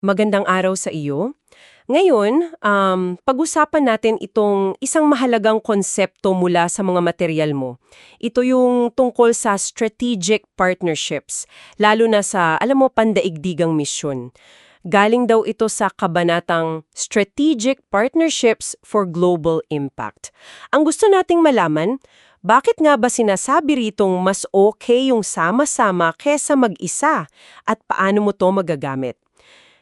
Magandang araw sa iyo. Ngayon, um, pag-usapan natin itong isang mahalagang konsepto mula sa mga material mo. Ito yung tungkol sa strategic partnerships, lalo na sa, alam mo, pandaigdigang misyon. Galing daw ito sa kabanatang Strategic Partnerships for Global Impact. Ang gusto nating malaman, bakit nga ba sinasabi ritong mas okay yung sama-sama kesa mag-isa at paano mo to magagamit?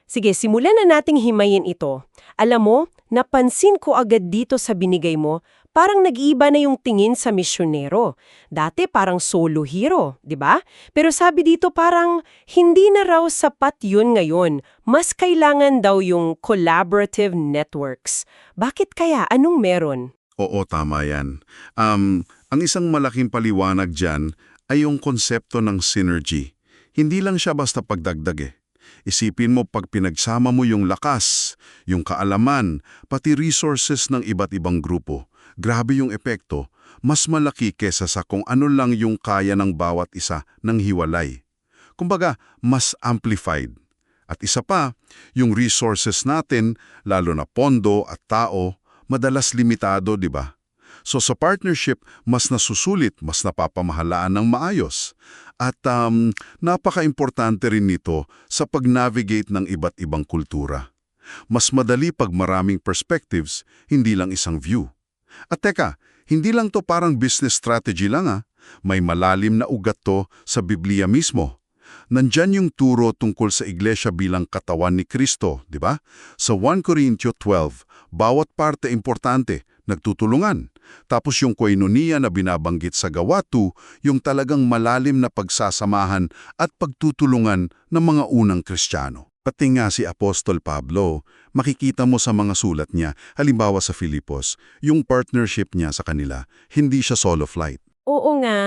Sige, simulan na nating himayin ito. Alam mo, napansin ko agad dito sa binigay mo, parang nag-iiba na yung tingin sa misyonero. Dati parang solo hero, di ba? Pero sabi dito parang hindi na raw sapat yun ngayon. Mas kailangan daw yung collaborative networks. Bakit kaya? Anong meron? Oo, tama yan. Um, ang isang malaking paliwanag dyan ay yung konsepto ng synergy. Hindi lang siya basta pagdagdag eh. Isipin mo pag pinagsama mo yung lakas, yung kaalaman, pati resources ng iba't ibang grupo. Grabe yung epekto, mas malaki kesa sa kung ano lang yung kaya ng bawat isa ng hiwalay. Kumbaga, mas amplified. At isa pa, yung resources natin, lalo na pondo at tao, madalas limitado, di ba? So sa partnership, mas nasusulit, mas napapamahalaan ng maayos. At um, napaka-importante rin nito sa pag-navigate ng iba't ibang kultura. Mas madali pag maraming perspectives, hindi lang isang view. At teka, hindi lang to parang business strategy lang ah. May malalim na ugat to sa Biblia mismo. Nandyan yung turo tungkol sa iglesia bilang katawan ni Kristo, di ba? Sa 1 Corinthians 12, bawat parte importante, nagtutulungan. Tapos yung koinonia na binabanggit sa gawa 2, yung talagang malalim na pagsasamahan at pagtutulungan ng mga unang Kristiyano. Pati nga si Apostol Pablo, makikita mo sa mga sulat niya, halimbawa sa Filipos, yung partnership niya sa kanila, hindi siya solo flight. Oo nga,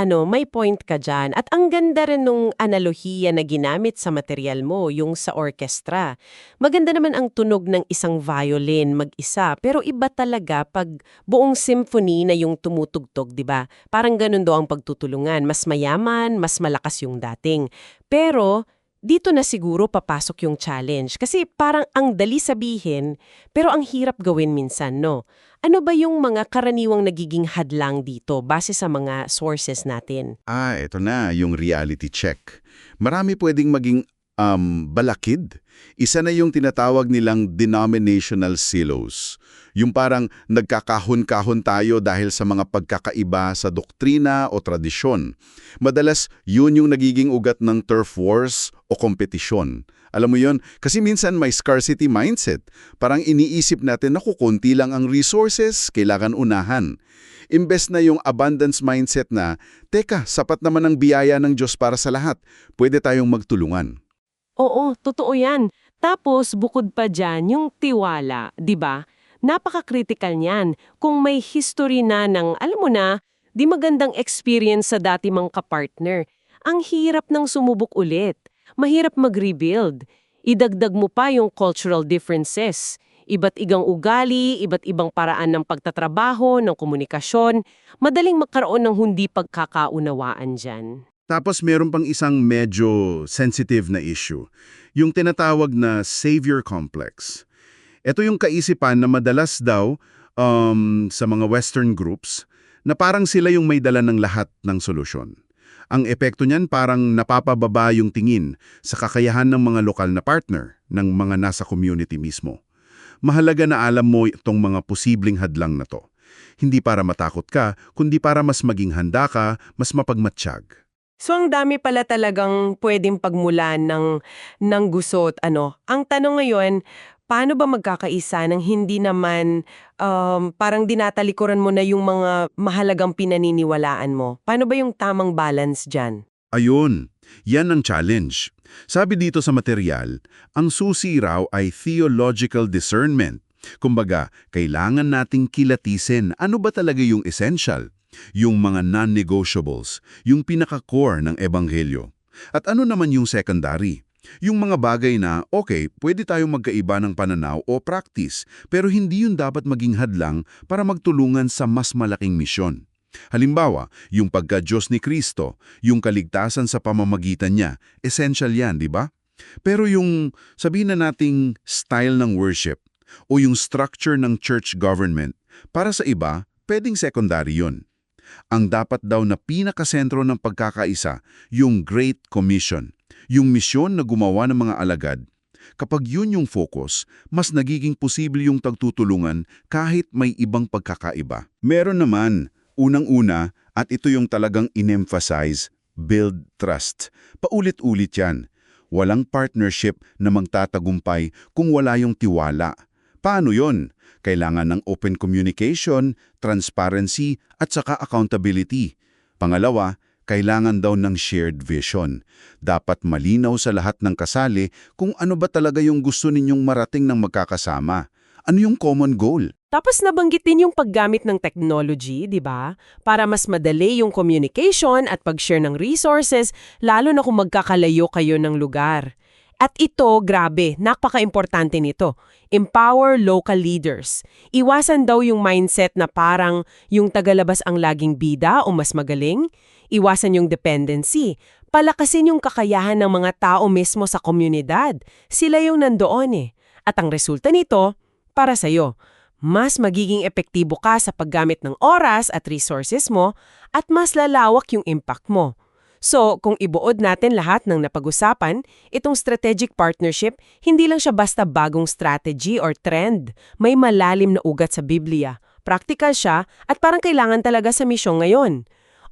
ano, may point ka dyan. At ang ganda rin nung analohiya na ginamit sa material mo, yung sa orkestra. Maganda naman ang tunog ng isang violin mag-isa, pero iba talaga pag buong symphony na yung tumutugtog, di ba? Parang ganun do ang pagtutulungan. Mas mayaman, mas malakas yung dating. Pero dito na siguro papasok yung challenge kasi parang ang dali sabihin pero ang hirap gawin minsan, no? Ano ba yung mga karaniwang nagiging hadlang dito base sa mga sources natin? Ah, ito na, yung reality check. Marami pwedeng maging um, balakid. Isa na yung tinatawag nilang denominational silos. Yung parang nagkakahon-kahon tayo dahil sa mga pagkakaiba sa doktrina o tradisyon. Madalas, yun yung nagiging ugat ng turf wars o kompetisyon. Alam mo yon Kasi minsan may scarcity mindset. Parang iniisip natin na kukunti lang ang resources, kailangan unahan. Imbes na yung abundance mindset na, teka, sapat naman ang biyaya ng Diyos para sa lahat. Pwede tayong magtulungan. Oo, totoo yan. Tapos bukod pa dyan, yung tiwala, di ba? Napaka-critical niyan. Kung may history na ng, alam mo na, di magandang experience sa dati mang kapartner, ang hirap ng sumubok ulit. Mahirap mag-rebuild. Idagdag mo pa yung cultural differences. Iba't igang ugali, iba't ibang paraan ng pagtatrabaho, ng komunikasyon, madaling magkaroon ng hindi pagkakaunawaan dyan. Tapos meron pang isang medyo sensitive na issue, yung tinatawag na savior complex. Ito yung kaisipan na madalas daw um, sa mga Western groups na parang sila yung may dala ng lahat ng solusyon. Ang epekto niyan parang napapababa yung tingin sa kakayahan ng mga lokal na partner ng mga nasa community mismo. Mahalaga na alam mo itong mga posibleng hadlang na to. Hindi para matakot ka, kundi para mas maging handa ka, mas mapagmatsyag. So ang dami pala talagang pwedeng pagmulan ng, ng gusot. Ano? Ang tanong ngayon, paano ba magkakaisa ng hindi naman um, parang dinatalikuran mo na yung mga mahalagang pinaniniwalaan mo? Paano ba yung tamang balance dyan? Ayun, yan ang challenge. Sabi dito sa material, ang susi raw ay theological discernment. Kumbaga, kailangan nating kilatisin ano ba talaga yung essential, yung mga non-negotiables, yung pinaka-core ng ebanghelyo. At ano naman yung secondary? Yung mga bagay na, okay, pwede tayong magkaiba ng pananaw o practice, pero hindi yun dapat maging hadlang para magtulungan sa mas malaking misyon. Halimbawa, yung pagka-Diyos ni Kristo, yung kaligtasan sa pamamagitan niya, essential yan, di ba? Pero yung sabihin na nating style ng worship o yung structure ng church government, para sa iba, pwedeng secondary yun. Ang dapat daw na pinakasentro ng pagkakaisa, yung Great Commission, yung misyon na gumawa ng mga alagad. Kapag yun yung focus, mas nagiging posible yung tagtutulungan kahit may ibang pagkakaiba. Meron naman, unang-una, at ito yung talagang in-emphasize, build trust. Paulit-ulit yan. Walang partnership na magtatagumpay kung wala yung tiwala. Paano yon? Kailangan ng open communication, transparency, at saka accountability. Pangalawa, kailangan daw ng shared vision. Dapat malinaw sa lahat ng kasali kung ano ba talaga yung gusto ninyong marating ng magkakasama. Ano yung common goal? Tapos nabanggit din yung paggamit ng technology, di ba? Para mas madali yung communication at pag-share ng resources, lalo na kung magkakalayo kayo ng lugar. At ito, grabe, napaka-importante nito. Empower local leaders. Iwasan daw yung mindset na parang yung tagalabas ang laging bida o mas magaling. Iwasan yung dependency. Palakasin yung kakayahan ng mga tao mismo sa komunidad. Sila yung nandoon eh. At ang resulta nito, para sa'yo, mas magiging epektibo ka sa paggamit ng oras at resources mo at mas lalawak yung impact mo. So, kung ibuod natin lahat ng napag-usapan, itong strategic partnership, hindi lang siya basta bagong strategy or trend. May malalim na ugat sa Biblia. Practical siya at parang kailangan talaga sa misyon ngayon.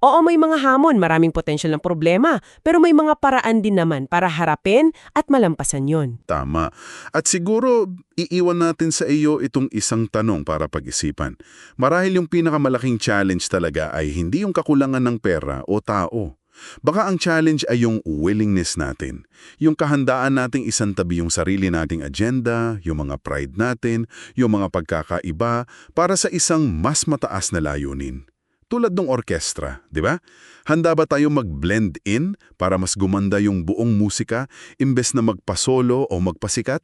Oo, may mga hamon, maraming potensyal ng problema, pero may mga paraan din naman para harapin at malampasan yon. Tama. At siguro, iiwan natin sa iyo itong isang tanong para pag-isipan. Marahil yung pinakamalaking challenge talaga ay hindi yung kakulangan ng pera o tao. Baka ang challenge ay yung willingness natin. Yung kahandaan nating isantabi yung sarili nating agenda, yung mga pride natin, yung mga pagkakaiba para sa isang mas mataas na layunin. Tulad ng orkestra, di ba? Handa ba tayong mag-blend in para mas gumanda yung buong musika imbes na magpasolo o magpasikat?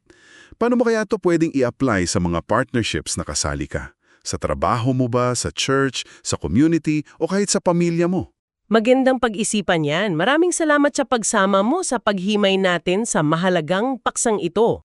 Paano mo kaya to pwedeng i-apply sa mga partnerships na kasali ka? Sa trabaho mo ba, sa church, sa community, o kahit sa pamilya mo? Magandang pag-isipan yan. Maraming salamat sa pagsama mo sa paghimay natin sa mahalagang paksang ito.